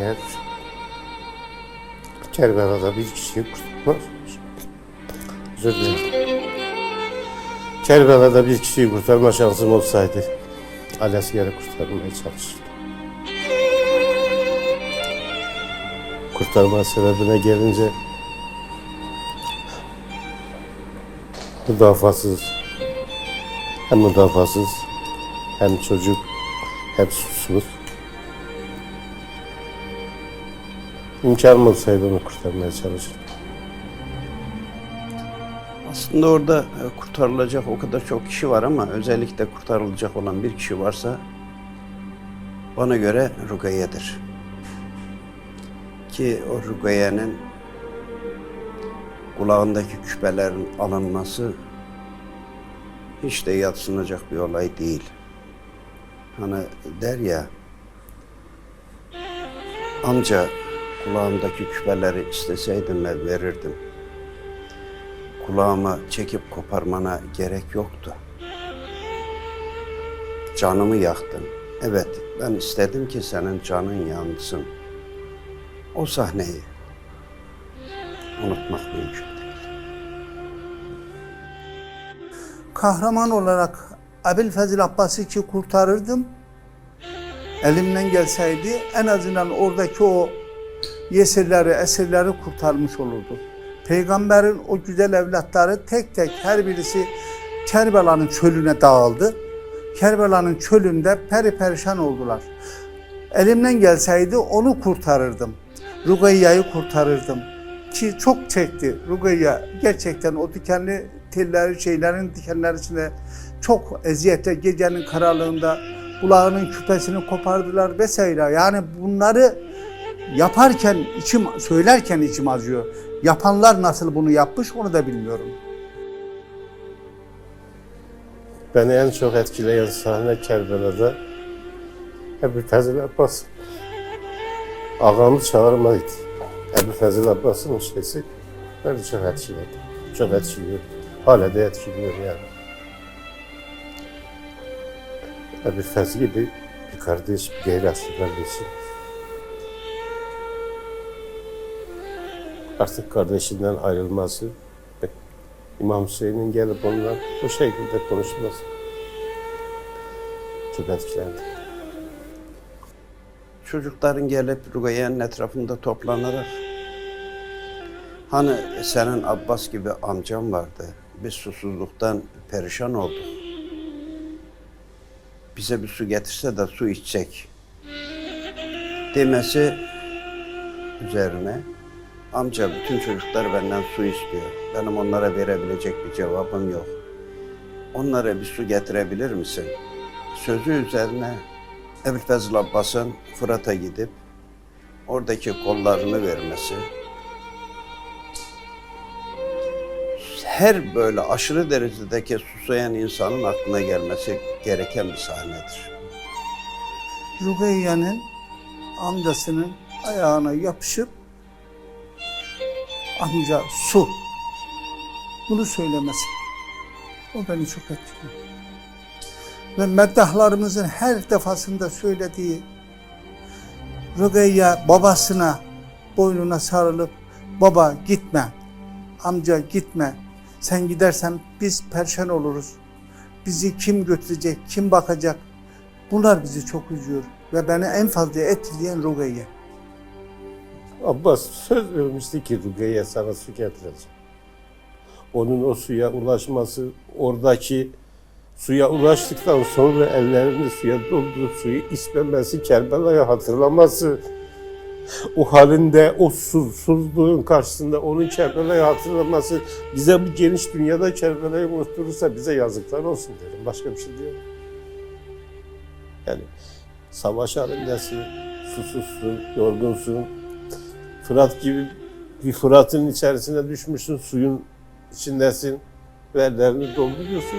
Eğer Kerbela'da bir kişiyi kurtarmak özür dilerim. Kerbela'da bir kişiyi kurtarma şansım olsaydı Alasker'i kurtarmaya çalışırdım. Kurtarma sebebine gelince müdafasız hem müdafasız hem çocuk hem susuz. İmkanım olsaydı onu kurtarmaya çalışırdım. Aslında orada e, kurtarılacak o kadar çok kişi var ama özellikle kurtarılacak olan bir kişi varsa bana göre Rugaye'dir. Ki o Rugaye'nin kulağındaki küpelerin alınması hiç de yatsınacak bir olay değil. Hani der ya amca kulağımdaki küpeleri isteseydim ben verirdim kulağıma çekip koparmana gerek yoktu. Canımı yaktın. Evet, ben istedim ki senin canın yansın. O sahneyi unutmak mümkün kahraman olarak Abilfazıl Abbas'ı ki kurtarırdım. Elimden gelseydi en azından oradaki o yesirleri, esirleri kurtarmış olurdu. Peygamberin o güzel evlatları tek tek her birisi Kerbela'nın çölüne dağıldı. Kerbela'nın çölünde periperişan oldular. Elimden gelseydi onu kurtarırdım. Rugayya'yı kurtarırdım. Ki çok çekti Rugayya. Gerçekten o dikenli telleri, şeylerin dikenleri içinde çok eziyette gecenin karanlığında kulağının küpesini kopardılar vesaire. Yani bunları yaparken içim, söylerken içim acıyor. Yapanlar nasıl bunu yapmış onu da bilmiyorum. Beni en çok etkileyen sahne Kerbela'da Ebu Fazıl Abbas. Ağamı çağırmaydı. Ebu Fazıl Abbas'ın şeysi beni çok etkiledi. Çok etkiliyor. Hala da etkiliyor yani. Ebu Fazıl gibi bir kardeş, bir gayri aslı Artık kardeşinden ayrılması ve İmam Hüseyin'in gelip onunla bu şekilde konuşması çok etkilendi. Çocukların gelip Rugaye'nin etrafında toplanarak hani senin Abbas gibi amcam vardı. Biz susuzluktan perişan olduk. Bize bir su getirse de su içecek. Demesi üzerine amca bütün çocuklar benden su istiyor. Benim onlara verebilecek bir cevabım yok. Onlara bir su getirebilir misin? Sözü üzerine Ebu'l-Fazıl Abbas'ın Fırat'a gidip oradaki kollarını vermesi her böyle aşırı derecedeki susayan insanın aklına gelmesi gereken bir sahnedir. Rugayya'nın amcasının ayağına yapışıp amca su bunu söylemesi. O beni çok etkiliyor. Ve meddahlarımızın her defasında söylediği Rugayya babasına boynuna sarılıp baba gitme, amca gitme, sen gidersen biz perşan oluruz. Bizi kim götürecek, kim bakacak? Bunlar bizi çok üzüyor ve beni en fazla etkileyen Rugayya. Abbas söz vermişti ki Rukiye'ye sana su getireceğim. Onun o suya ulaşması, oradaki suya ulaştıktan sonra ellerini suya doldurup suyu içmemesi, Kerbela'yı hatırlaması, o halinde, o susuzluğun karşısında onun Kerbela'yı hatırlaması, bize bu geniş dünyada Kerbela'yı unutturursa bize yazıklar olsun derim. Başka bir şey diyemem. Yani savaş halindesin, susuzsun, yorgunsun, Fırat gibi bir Fırat'ın içerisine düşmüşsün, suyun içindesin, ve ellerini dolduruyorsun.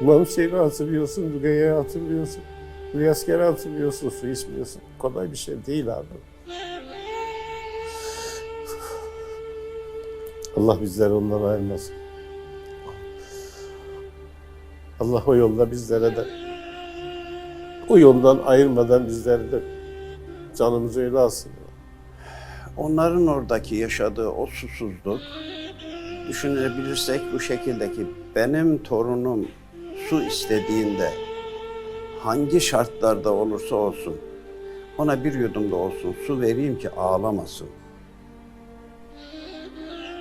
İmam Hüseyin'i hatırlıyorsun, Rugeye'yi hatırlıyorsun, Rüyasker'i hatırlıyorsun, su içmiyorsun. Kolay bir şey değil abi. Allah bizleri ondan ayırmasın. Allah o yolda bizlere de o yoldan ayırmadan bizleri de canımızı öyle alsın. Onların oradaki yaşadığı o susuzluk düşünebilirsek bu şekildeki benim torunum su istediğinde hangi şartlarda olursa olsun ona bir yudum da olsun su vereyim ki ağlamasın.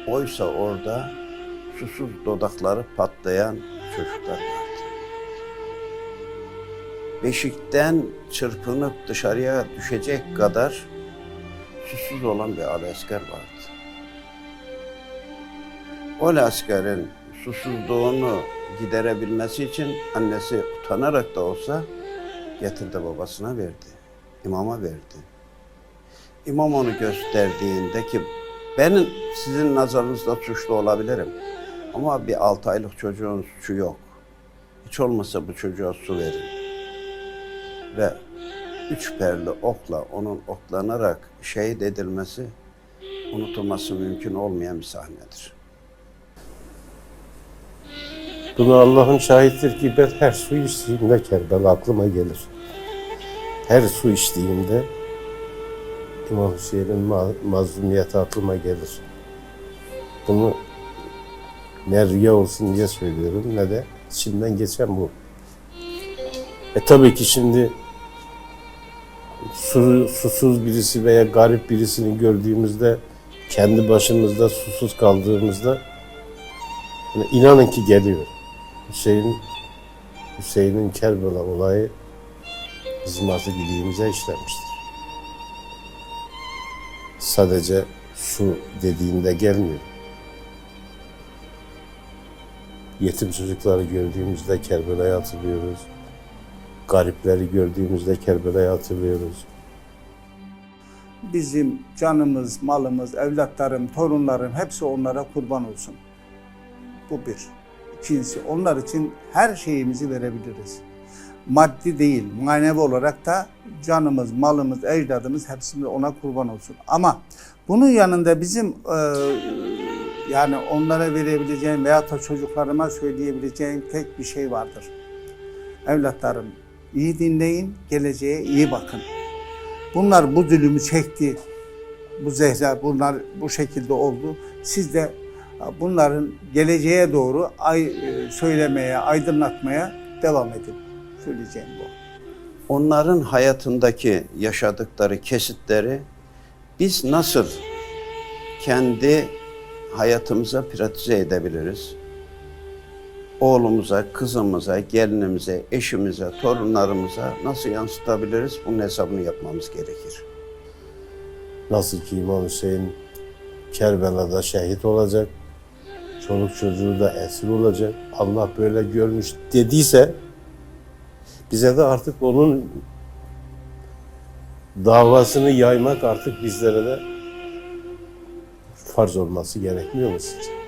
Oysa orada susuz dodakları patlayan çocuklar vardı. Beşikten çırpınıp dışarıya düşecek kadar susuz olan bir asker vardı. O askerin susuzluğunu giderebilmesi için annesi utanarak da olsa getirdi babasına verdi. İmama verdi. İmam onu gösterdiğinde ki ben sizin nazarınızda suçlu olabilirim. Ama bir altı aylık çocuğun suçu yok. Hiç olmazsa bu çocuğa su verin. Ve üç perli okla onun oklanarak şehit edilmesi unutulması mümkün olmayan bir sahnedir. Bunu Allah'ın şahittir ki ben her su içtiğimde Kerbela aklıma gelir. Her su içtiğimde İmam Hüseyin'in ma- mazlumiyeti aklıma gelir. Bunu ne riya olsun diye söylüyorum ne de içimden geçen bu. E tabii ki şimdi su, susuz birisi veya garip birisini gördüğümüzde kendi başımızda susuz kaldığımızda yani inanın ki geliyor. Hüseyin Hüseyin'in Kerbela olayı bizim artık iliğimize işlemiştir. Sadece su dediğinde gelmiyor. Yetim çocukları gördüğümüzde Kerbela'yı hatırlıyoruz. Garipleri gördüğümüzde Kerbela'yı hatırlıyoruz. Bizim canımız, malımız, evlatlarım, torunlarım hepsi onlara kurban olsun. Bu bir. İkincisi onlar için her şeyimizi verebiliriz. Maddi değil, manevi olarak da canımız, malımız, ecdadımız hepsi ona kurban olsun. Ama bunun yanında bizim e, yani onlara verebileceğim veya da çocuklarıma söyleyebileceğim tek bir şey vardır. Evlatlarım iyi dinleyin, geleceğe iyi bakın. Bunlar bu zulümü çekti. Bu zehra bunlar bu şekilde oldu. Siz de bunların geleceğe doğru ay, e, söylemeye, aydınlatmaya devam edin. Söyleyeceğim bu. Onların hayatındaki yaşadıkları kesitleri biz nasıl kendi hayatımıza pratize edebiliriz? Oğlumuza, kızımıza, gelinimize, eşimize, torunlarımıza nasıl yansıtabiliriz? Bunun hesabını yapmamız gerekir. Nasıl ki İmam Hüseyin Kerbela'da şehit olacak, çoluk çocuğu da esir olacak, Allah böyle görmüş dediyse bize de artık onun davasını yaymak artık bizlere de farz olması gerekmiyor mu sizce?